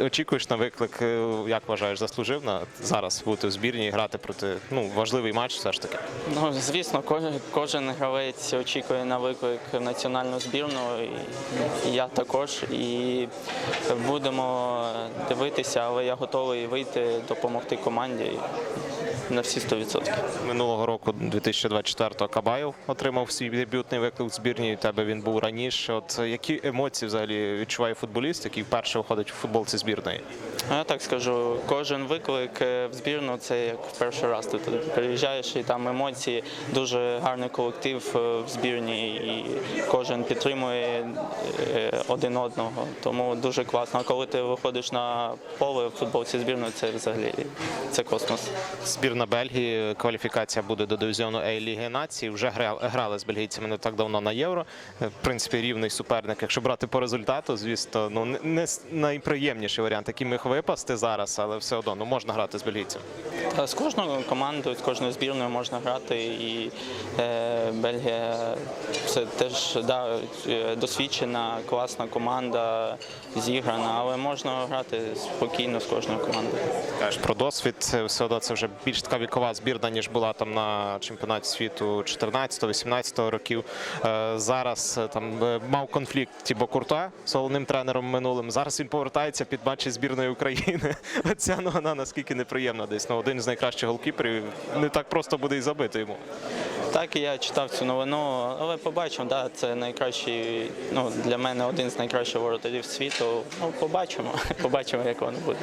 очікуєш на виклик? Е, Як вважаєш, заслужив на зараз бути в збірні і грати проти ну важливий матч, все ж таки. Ну, звісно, кожен, кожен гравець очікує на виклик в національну збірну. І я також. І будемо дивитися, але я готовий вийти, допомогти команді на всі 100%. Минулого року, 2024-го, Кабаєв отримав свій дебютний виклик в збірні. У тебе він був раніше. От які емоції взагалі відчуває футболіст, який вперше виходить у футболці збірної? Я так скажу, кожен виклик е, в збірну це як в перший раз. Ти туди приїжджаєш і там емоції, дуже гарний колектив е, в збірні, і кожен підтримує е, один одного. Тому дуже класно. А коли ти виходиш на поле в футболці збірної, це взагалі це космос. Збірна Бельгії, кваліфікація буде до дивізіону А Ліги Нації. Вже грали, з бельгійцями не так давно на євро. Е, В принципі, рівний суперник. Якщо брати по результату, звісно, ну не- не найприємніший варіант, який міг випасти зараз, але все одно ну можна грати з бельгійцями. З кожною командою, з кожною збірною можна грати, і е, Бельгія це теж да, е, досвідчена, класна команда, зіграна, але можна грати спокійно з кожною командою. Кажеш про досвід, все одно це вже більш така вікова збірна, ніж була там на чемпіонаті світу 14-18 років. Е, Зараз е, там е, мав конфлікт Тібо Курта з головним тренером минулим. Зараз він повертається під матчі збірної України. Ця новина наскільки неприємна десь. Ну, один з найкращих голкіперів не так просто буде і забити йому. Так і я читав цю новину, але побачимо, да, це найкращий, ну для мене один з найкращих воротарів світу. Ну, побачимо, побачимо, як воно буде.